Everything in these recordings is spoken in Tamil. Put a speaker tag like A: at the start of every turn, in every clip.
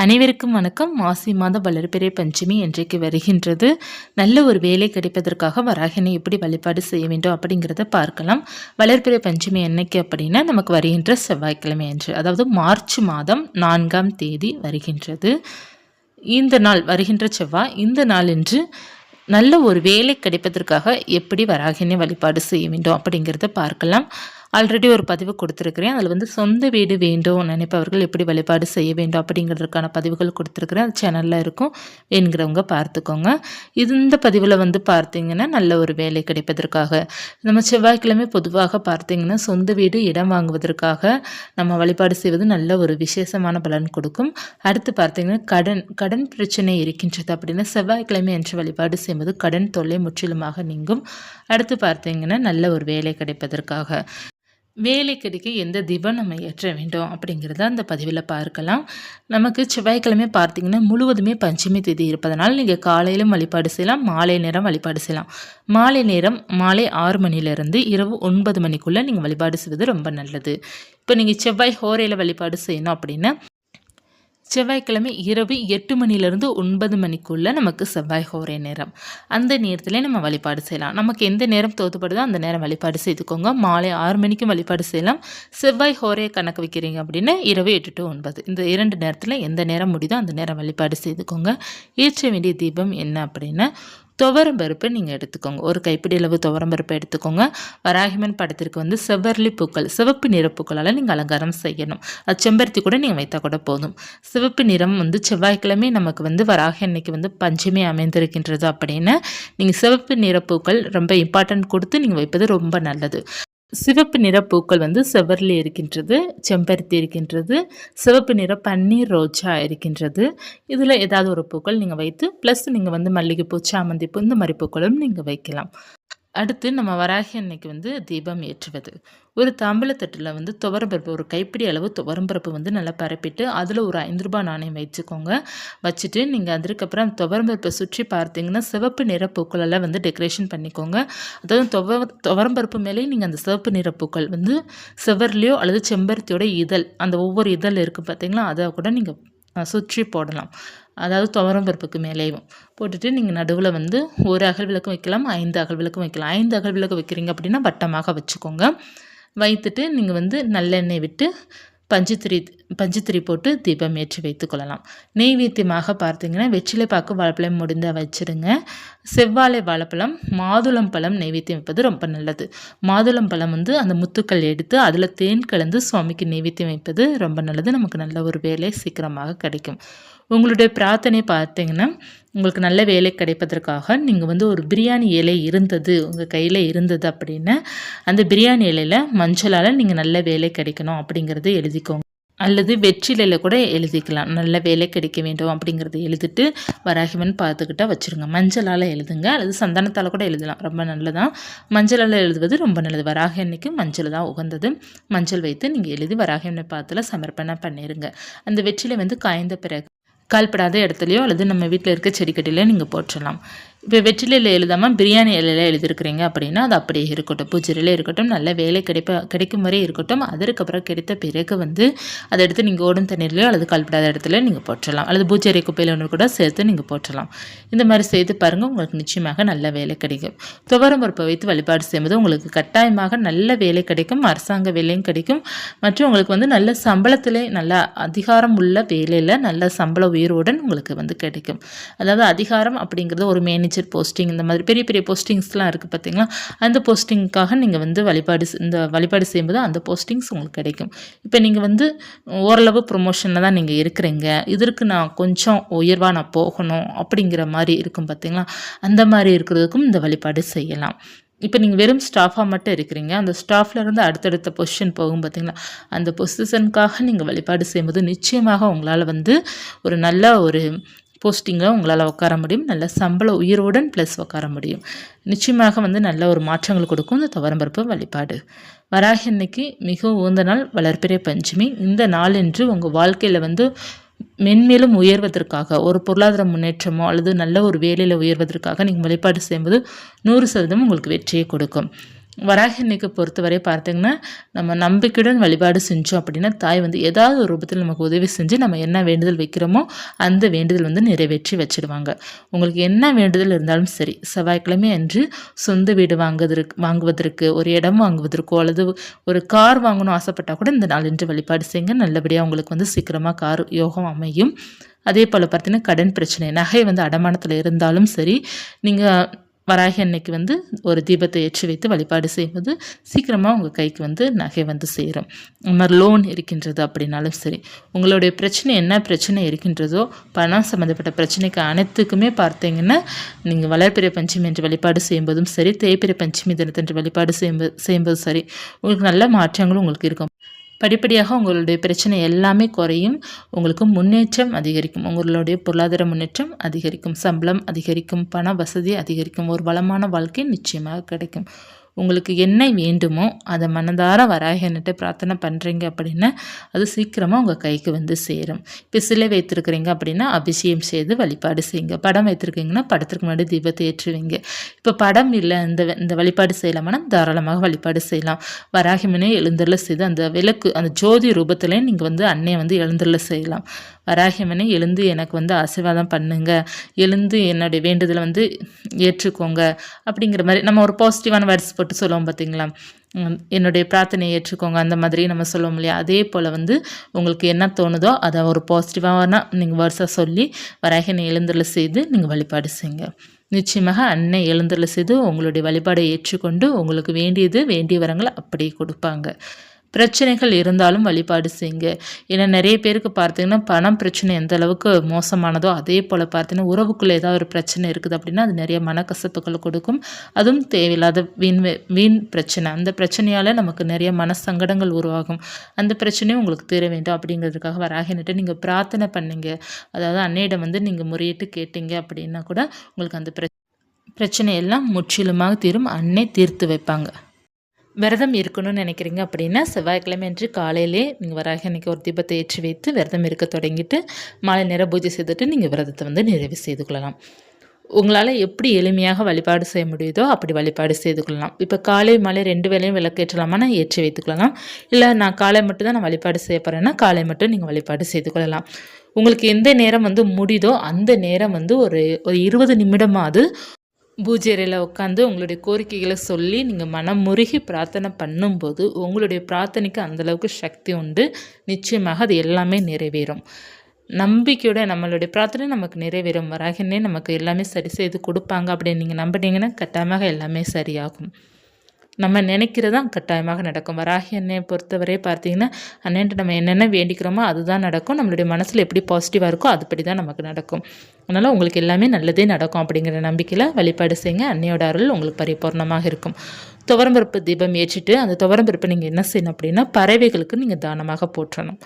A: அனைவருக்கும் வணக்கம். மாசி மாத வளர்பிறை பஞ்சமி இன்றைக்கு வருகின்றது? நல்ல ஒரு வேலை கிடைப்பதற்காக வராகினை எப்படி வழிபாடு செய்ய வேண்டும் அப்படிங்கிறத பார்க்கலாம். வளர்பிறை பஞ்சமி என்னைக்கு அப்படின்னா நமக்கு வருகின்ற செவ்வாய்க்கிழமை என்று அதாவது மார்ச் மாதம் நான்காம் தேதி வருகின்றது. இந்த நாள் வருகின்ற செவ்வாய் இந்த நாள் என்று நல்ல ஒரு வேலை கிடைப்பதற்காக எப்படி வராகினை வழிபாடு செய்ய வேண்டும் அப்படிங்கிறத பார்க்கலாம். ஆல்ரெடி ஒரு பதிவு கொடுத்துருக்குறேன். அதில் வந்து சொந்த வீடு வேண்டும் நினைப்பவர்கள் எப்படி வழிபாடு செய்ய வேண்டும் அப்படிங்கிறதுக்கான பதிவுகள் கொடுத்துருக்குறேன். அது சேனலில் இருக்கும். வேணுங்கிறவங்க பார்த்துக்கோங்க. இந்த பதிவில் வந்து பார்த்தீங்கன்னா நல்ல ஒரு வேலை கிடைப்பதற்காக நம்ம செவ்வாய்க்கிழமை பொதுவாக பார்த்தீங்கன்னா சொந்த வீடு இடம் வாங்குவதற்காக நம்ம வழிபாடு செய்வது நல்ல ஒரு விசேஷமான பலன் கொடுக்கும். அடுத்து பார்த்தீங்கன்னா கடன் கடன் பிரச்சனை இருக்கின்றது அப்படின்னா செவ்வாய்க்கிழமை என்று வழிபாடு செய்வது கடன் தொல்லை முற்றிலுமாக நீங்கும். அடுத்து பார்த்தீங்கன்னா நல்ல ஒரு வேலை கிடைப்பதற்காக. வேலை கிடைக்க எந்த தீபம் நம்ம ஏற்ற வேண்டும் அப்படிங்கிறத அந்த பதிவில் பார்க்கலாம். நமக்கு செவ்வாய்க்கிழமை பார்த்தீங்கன்னா முழுவதுமே பஞ்சமி திதி இருப்பதனால் நீங்கள் காலையிலும் வழிபாடு செய்யலாம் மாலை நேரம் வழிபாடு செய்யலாம். மாலை நேரம் மாலை ஆறு மணிலேருந்து இரவு ஒன்பது மணிக்குள்ளே நீங்கள் வழிபாடு செய்வது ரொம்ப நல்லது. இப்போ நீங்கள் செவ்வாய் ஹோரையில் வழிபாடு செய்யணும் அப்படின்னா செவ்வாய்க்கிழமை இரவு எட்டு மணிலேருந்து ஒன்பது மணிக்குள்ளே நமக்கு செவ்வாய் ஹோரே நேரம். அந்த நேரத்தில் நம்ம வழிபாடு செய்யலாம். நமக்கு எந்த நேரம் தோத்துப்படுதோ அந்த நேரம் வழிபாடு செய்துக்கோங்க. மாலை ஆறு மணிக்கும் வழிபாடு செய்யலாம். செவ்வாய் ஹோரே கணக்கு வைக்கிறீங்க அப்படின்னா இரவு எட்டு டு ஒன்பது. இந்த இரண்டு நேரத்தில் எந்த நேரம் முடியுதோ அந்த நேரம் வழிபாடு செய்துக்கோங்க. ஏற்ற வேண்டிய தீபம் என்ன அப்படின்னா துவரம் பருப்பு நீங்கள் எடுத்துக்கோங்க. ஒரு கைப்பிடி அளவு துவரம் பருப்பு எடுத்துக்கோங்க. வராகிமன் படத்திற்கு வந்து செவ்வர்லி பூக்கள் சிவப்பு நிற பூக்களால் நீங்கள் அலங்காரம் செய்யணும். அது செம்பருத்தி கூட நீங்கள் வைத்தால் கூட போதும். சிவப்பு நிறம் வந்து செவ்வாய்க்கிழமை நமக்கு வந்து வராகி அன்னைக்கு வந்து பஞ்சமே அமைந்திருக்கின்றது அப்படின்னு. நீங்கள் சிவப்பு நிற பூக்கள் ரொம்ப இம்பார்ட்டன்ட் கொடுத்து நீங்கள் வைப்பது ரொம்ப நல்லது. சிவப்பு நிற பூக்கள் வந்து செவ்வரளி இருக்கின்றது செம்பருத்தி இருக்கின்றது சிவப்பு நிற பன்னீர் ரோஜா இருக்கின்றது. இதில் ஏதாவது ஒரு பூக்கள் நீங்கள் வைத்து ப்ளஸ் நீங்கள் வந்து மல்லிகைப்பூ சாமந்தி பூ இந்த மாதிரி பூக்களும் நீங்கள் வைக்கலாம். அடுத்து நம்ம வராகி அன்னைக்கு வந்து தீபம் ஏற்றுவது. ஒரு தாம்பலத்தட்டில் வந்து துவரம்பருப்பு ஒரு கைப்பிடி அளவு துவரம்பருப்பு வந்து நல்லா பரப்பிட்டு அதில் ஒரு ஐந்து ரூபாய் நாணயம் வச்சுக்கோங்க. வச்சுட்டு நீங்கள் அதுக்கப்புறம் துவரம்பருப்பை சுற்றி பார்த்தீங்கன்னா சிவப்பு நிற பூக்களெல்லாம் வந்து டெக்கரேஷன் பண்ணிக்கோங்க. அதாவது துவ துவரம்பருப்பு மேலேயும் நீங்கள் அந்த சிவப்பு நிற பூக்கள் வந்து செவர்லேயோ அல்லது செம்பருத்தியோட இதழ் அந்த ஒவ்வொரு இதழ் இருக்குது பார்த்தீங்களா அதை கூட நீங்கள் சுற்றி போடலாம். அதாவது துவரம் பருப்புக்கு மேலேயும். போட்டுட்டு நீங்கள் நடுவில் வந்து ஒரு அகல் விளக்கு வைக்கலாம் ஐந்து அகல் விளக்கும் வைக்கலாம். ஐந்து அகல் விளக்கு வைக்கிறீங்க அப்படின்னா வட்டமாக வச்சுக்கோங்க. வைத்துட்டு நீங்கள் வந்து நல்லெண்ணெய் விட்டு பஞ்சுத்திரி பஞ்சுத்திரி போட்டு தீபம் ஏற்றி வைத்துக்கொள்ளலாம் நெய்வேத்தியமாக பார்த்தீங்கன்னா வெற்றிலை பாக்கு வாழைப்பழம் முடிந்தால் வச்சுருங்க. செவ்வாழை வாழைப்பழம் மாதுளம் பழம் நெய்வேத்தியம் வைப்பது ரொம்ப நல்லது. மாதுளம் பழம் வந்து அந்த முத்துக்கள் எடுத்து அதில் தேன் கலந்து சுவாமிக்கு நெய்வேத்தியம் வைப்பது ரொம்ப நல்லது. நமக்கு நல்ல ஒரு வேலை சீக்கிரமாக கிடைக்கும். உங்களுடைய பிரார்த்தனை பார்த்தீங்கன்னா உங்களுக்கு நல்ல வேலை கிடைப்பதற்காக நீங்கள் வந்து ஒரு பிரியாணி இலை இருந்தது உங்கள் கையில் இருந்தது அப்படின்னா அந்த பிரியாணி இலையில் மஞ்சளால் நீங்கள் நல்ல வேலை கிடைக்கணும் அப்படிங்கிறத எழுதிக்கோங்க. அல்லது வெற்றிலையில் கூட எழுதிக்கலாம். நல்ல வேலை கிடைக்க வேண்டும் அப்படிங்கிறத எழுதிட்டு வராகிமன் பார்த்துக்கிட்டா வச்சுருங்க. மஞ்சளால் எழுதுங்க. அல்லது சந்தனத்தால் கூட எழுதலாம். ரொம்ப நல்லதான் மஞ்சளால் எழுதுவது ரொம்ப நல்லது. வராக அன்னைக்கு மஞ்சள் தான் உகந்தது. மஞ்சள் வைத்து நீங்கள் எழுதி வராகிமனை பார்த்துல சமர்ப்பணம் பண்ணிடுங்க அந்த வெற்றிலை வந்து காய்ந்த பிறகு கால்படாத இடத்துலையோ அல்லது நம்ம வீட்டில் இருக்க செடிக்கட்டிலையோ நீங்கள் போட்டுடலாம் இப்போ வெற்றிலையில் எழுதாமல் பிரியாணி இலையில் எழுதியிருக்கிறீங்க அப்படின்னா அது அப்படியே இருக்கட்டும். பூஜையிலே இருக்கட்டும் நல்ல வேலை கிடைப்ப கிடைக்கும் வரை இருக்கட்டும். அதற்கப்புறம் கிடைத்த பிறகு வந்து அதை எடுத்து நீங்கள் ஓடும் தண்ணீர்லையோ அல்லது கால்படாத இடத்துல நீங்கள் போற்றலாம். அல்லது பூஜை குப்பையில் ஒன்று கூட சேர்த்து நீங்கள் போற்றலாம். இந்த மாதிரி செய்து பாருங்கள் உங்களுக்கு நிச்சயமாக நல்ல வேலை கிடைக்கும். துவரம் பருப்பை வைத்து வழிபாடு செய்யும்போது உங்களுக்கு கட்டாயமாக நல்ல வேலை கிடைக்கும் அரசாங்க வேலையும் கிடைக்கும். மற்றும் உங்களுக்கு வந்து நல்ல சம்பளத்திலே நல்ல அதிகாரம் உள்ள வேலையில் நல்ல சம்பள உயர்வுடன் உங்களுக்கு வந்து கிடைக்கும். அதாவது அதிகாரம் அப்படிங்கிறது ஒரு மேனேஜர் மேனேஜர் போஸ்டிங் இந்த மாதிரி பெரிய பெரிய போஸ்டிங்ஸ்லாம் இருக்குது பார்த்தீங்களா அந்த போஸ்டிங்க்காக நீங்கள் வந்து வழிபாடு இந்த வழிபாடு செய்யும்போது அந்த போஸ்டிங்ஸ் உங்களுக்கு கிடைக்கும். இப்போ நீங்கள் வந்து ஓரளவு ப்ரொமோஷனில் தான் நீங்கள் இருக்கிறீங்க. இதற்கு நான் கொஞ்சம் உயர்வாக நான் போகணும் அப்படிங்கிற மாதிரி இருக்கும் பார்த்தீங்களா அந்த மாதிரி இருக்கிறதுக்கும் இந்த வழிபாடு செய்யலாம். இப்போ நீங்கள் வெறும் ஸ்டாஃபாக மட்டும் இருக்கிறீங்க. அந்த ஸ்டாஃப்லேருந்து அடுத்தடுத்த பொசிஷன் போகும் பார்த்தீங்களா அந்த பொசிஷனுக்காக நீங்கள் வழிபாடு செய்யும்போது நிச்சயமாக உங்களால் வந்து ஒரு நல்ல ஒரு போஸ்டிங்கில் உங்களால் உட்கார முடியும். நல்ல சம்பள உயர்வுடன் ப்ளஸ் உட்கார முடியும். நிச்சயமாக வந்து நல்ல ஒரு மாற்றங்கள் கொடுக்கும். இந்த துவரம்பருப்பு வழிபாடு. வராகி அன்னைக்கு மிக உகந்த நாள் வளர்ப்பிறை பஞ்சமி. இந்த நாள் என்று உங்கள் வாழ்க்கையில் வந்து மென்மேலும் உயர்வதற்காக ஒரு பொருளாதார முன்னேற்றமோ அல்லது நல்ல ஒரு வேலையில் உயர்வதற்காக நீங்கள் வழிபாடு செய்யும்போது நூறு சதவீதம் உங்களுக்கு வெற்றியை கொடுக்கும். வராகினிக்கு பொறுத்தவரை பார்த்தீங்கன்னா நம்ம நம்பிக்கையுடன் வழிபாடு செஞ்சோம் அப்படின்னா தாய் வந்து ஏதாவது ஒரு ரூபத்தில் நமக்கு உதவி செஞ்சு நம்ம என்ன வேண்டுதல் வைக்கிறோமோ அந்த வேண்டுதல் வந்து நிறைவேற்றி வச்சிடுவாங்க. உங்களுக்கு என்ன வேண்டுதல் இருந்தாலும் சரி செவ்வாய்க்கிழமை அன்று சொந்த வீடு வாங்குவதற்கு வாங்குவதற்கு ஒரு இடம் வாங்குவதற்கோ அல்லது ஒரு கார் வாங்கணும் ஆசைப்பட்டால் கூட இந்த நாள் இன்று வழிபாடு செய்யுங்க. நல்லபடியாக உங்களுக்கு வந்து சீக்கிரமாக கார் யோகம் அமையும். அதே போல் பார்த்தீங்கன்னா கடன் பிரச்சனை நகை வந்து அடமானத்தில் இருந்தாலும் சரி நீங்கள் வராகி அன்னைக்கு வந்து ஒரு தீபத்தை ஏற்றி வைத்து வழிபாடு செய்வது சீக்கிரமாக உங்கள் கைக்கு வந்து நகை வந்து சேரும். இந்த மாதிரி லோன் இருக்கின்றது அப்படின்னாலும் சரி உங்களுடைய பிரச்சனை என்ன பிரச்சனை இருக்கின்றதோ பணம் சம்மந்தப்பட்ட பிரச்சனைக்கு அனைத்துக்குமே பார்த்தீங்கன்னா நீங்கள் வளர்பிறை பஞ்சமி என்று வழிபாடு செய்யும்போதும் சரி தேய்பிறை பஞ்சமி தினத்தன்று வழிபாடு செய்யும்போது செய்யும்போதும் சரி உங்களுக்கு நல்ல மாற்றங்களும் உங்களுக்கு இருக்கும். படிப்படியாக உங்களுடைய பிரச்சனை எல்லாமே குறையும். உங்களுக்கு முன்னேற்றம் அதிகரிக்கும். உங்களுடைய பொருளாதார முன்னேற்றம் அதிகரிக்கும். சம்பளம் அதிகரிக்கும். பண வசதி அதிகரிக்கும். ஒரு வளமான வாழ்க்கை நிச்சயமாக கிடைக்கும். உங்களுக்கு என்ன வேண்டுமோ அதை மனதார வராகன்னுட்டு பிரார்த்தனை பண்ணுறீங்க அப்படின்னா அது சீக்கிரமாக உங்கள் கைக்கு வந்து சேரும். இப்போ சிலை வைத்திருக்கிறீங்க அப்படின்னா அபிஷேகம் செய்து வழிபாடு செய்யுங்க. படம் வைத்திருக்கீங்கன்னா படத்துக்கு முன்னாடி தீபத்தை ஏற்றுவீங்க. இப்போ படம் இல்லை இந்த இந்த வழிபாடு செய்யலாமனா தாராளமாக வழிபாடு செய்யலாம். வராகிமனே எழுந்தரில் செய்து அந்த விளக்கு அந்த ஜோதி ரூபத்திலே நீங்கள் வந்து அன்னையை வந்து எழுந்தரில் செய்யலாம். வராகியம்மனே எழுந்து எனக்கு வந்து ஆசீர்வாதம் பண்ணுங்க. எழுந்து என்னுடைய வேண்டுதலை வந்து ஏற்றுக்கோங்க. அப்படிங்கிற மாதிரி நம்ம ஒரு பாசிட்டிவான வேர்ட்ஸ் போட்டு சொல்லுவோம் பார்த்தீங்களா என்னுடைய பிரார்த்தனையை ஏற்றுக்கோங்க. அந்த மாதிரி நம்ம சொல்லுவோம் இல்லையா? அதே போல் வந்து உங்களுக்கு என்ன தோணுதோ அதை ஒரு பாசிட்டிவான நீங்கள் வேர்ட்ஸாக சொல்லி வராகினை எழுந்தரில் செய்து நீங்கள் வழிபாடு செய்யுங்க. நிச்சயமாக அன்னை எழுந்தரில் செய்து உங்களுடைய வழிபாடை ஏற்றுக்கொண்டு உங்களுக்கு வேண்டியது வேண்டிய வரங்களை அப்படியே கொடுப்பாங்க. பிரச்சனைகள் இருந்தாலும் வழிபாடு செய்யுங்க. ஏன்னா நிறைய பேருக்கு பார்த்தீங்கன்னா பணம் பிரச்சனை எந்த அளவுக்கு மோசமானதோ அதே போல் பார்த்தீங்கன்னா உறவுக்குள்ளே ஏதாவது ஒரு பிரச்சனை இருக்குது அப்படின்னா அது நிறைய மனக்கசப்புகள் கொடுக்கும். அதுவும் தேவையில்லாத வீண் வீண் பிரச்சனை. அந்த பிரச்சனையால் நமக்கு நிறைய மன சங்கடங்கள் உருவாகும். அந்த பிரச்சனையும் உங்களுக்கு தீர வேண்டும் அப்படிங்கிறதுக்காக வராகினிட்டு நீங்கள் பிரார்த்தனை பண்ணுங்க. அதாவது அன்னையிடம் வந்து நீங்கள் முறையிட்டு கேட்டீங்க அப்படின்னா கூட உங்களுக்கு அந்த பிரச்சனை பிரச்சனையெல்லாம் முற்றிலுமாக தீரும். அன்னை தீர்த்து வைப்பாங்க. விரதம் இருக்கணும்னு நினைக்கிறீங்க அப்படின்னா செவ்வாய்க்கிழமை அன்று காலையிலே நீங்கள் வராக அன்றைக்கி ஒரு தீபத்தை ஏற்றி வைத்து விரதம் இருக்க தொடங்கிட்டு மாலை நேரம் பூஜை செய்துட்டு நீங்கள் விரதத்தை வந்து நிறைவு செய்து கொள்ளலாம். உங்களால் எப்படி எளிமையாக வழிபாடு செய்ய முடியுதோ அப்படி வழிபாடு செய்து கொள்ளலாம். இப்போ காலை மாலை ரெண்டு வேலையும் விளக்கேற்றலாமா? நான் ஏற்றி வைத்துக்கொள்ளலாம் இல்லை நான் காலை மட்டும் தான் நான் வழிபாடு செய்ய போகிறேன்னா காலை மட்டும் நீங்கள் வழிபாடு செய்து கொள்ளலாம். உங்களுக்கு எந்த நேரம் வந்து முடியுதோ அந்த நேரம் வந்து ஒரு ஒரு இருபது நிமிடமாவது பூஜை அறையில் உட்காந்து உங்களுடைய கோரிக்கைகளை சொல்லி நீங்கள் மனம் முருகி பிரார்த்தனை பண்ணும்போது உங்களுடைய பிரார்த்தனைக்கு அந்தளவுக்கு சக்தி உண்டு. நிச்சயமாக அது எல்லாமே நிறைவேறும். நம்பிக்கையோட நம்மளுடைய பிரார்த்தனை நமக்கு நிறைவேறும். வராகனே நமக்கு எல்லாமே சரி செய்து கொடுப்பாங்க அப்படின்னு நீங்கள் நம்பினீங்கன்னா கட்டாயமாக எல்லாமே சரியாகும். நம்ம நினைக்கிறதான் கட்டாயமாக நடக்கும். வராகி அன்னையை பொறுத்தவரை பார்த்தீங்கன்னா அண்ணன்ட்டு நம்ம என்னென்ன வேண்டிக்கிறோமோ அதுதான் நடக்கும். நம்மளுடைய மனசில் எப்படி பாசிட்டிவாக இருக்கோ அதுபடி தான் நமக்கு நடக்கும். அதனால் உங்களுக்கு எல்லாமே நல்லதே நடக்கும் அப்படிங்கிற நம்பிக்கையில் வழிபாடு செய்யுங்க. அன்னையோட அருள் உங்களுக்கு பரிபூர்ணமாக இருக்கும். துவரம்பருப்பு தீபம் ஏற்றிட்டு அந்த துவரம்பருப்பை நீங்கள் என்ன செய்யணும் அப்படின்னா பறவைகளுக்கு நீங்கள் தானமாக போற்றணும்.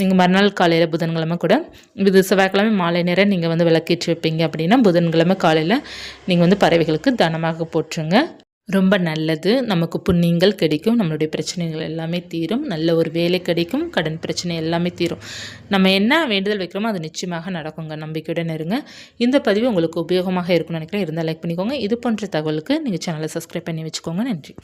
A: நீங்கள் மறுநாள் காலையில் புதன்கிழமை கூட இது செவ்வாய்க்கிழமை மாலை நேரம் நீங்கள் வந்து விளக்கேற்றி வைப்பீங்க அப்படின்னா புதன்கிழமை காலையில் நீங்கள் வந்து பறவைகளுக்கு தானமாக போற்றுங்க. ரொம்ப நல்லது. நமக்கு புண்ணியங்கள் கிடைக்கும். நம்மளுடைய பிரச்சனைகள் எல்லாமே தீரும். நல்ல ஒரு வேலை கிடைக்கும். கடன் பிரச்சனை எல்லாமே தீரும். நம்ம என்ன வேண்டுதல் வைக்கிறோமோ அது நிச்சயமாக நடக்குங்க. நம்பிக்கையுடன் இருங்க. இந்த பதிவு உங்களுக்கு உபயோகமாக இருக்கும்னு நினைக்கிறேன். இருந்தால் லைக் பண்ணிக்கோங்க. இது போன்ற தகவலுக்கு நீங்கள் சேனலை சப்ஸ்கிரைப் பண்ணி வச்சுக்கோங்க. நன்றி.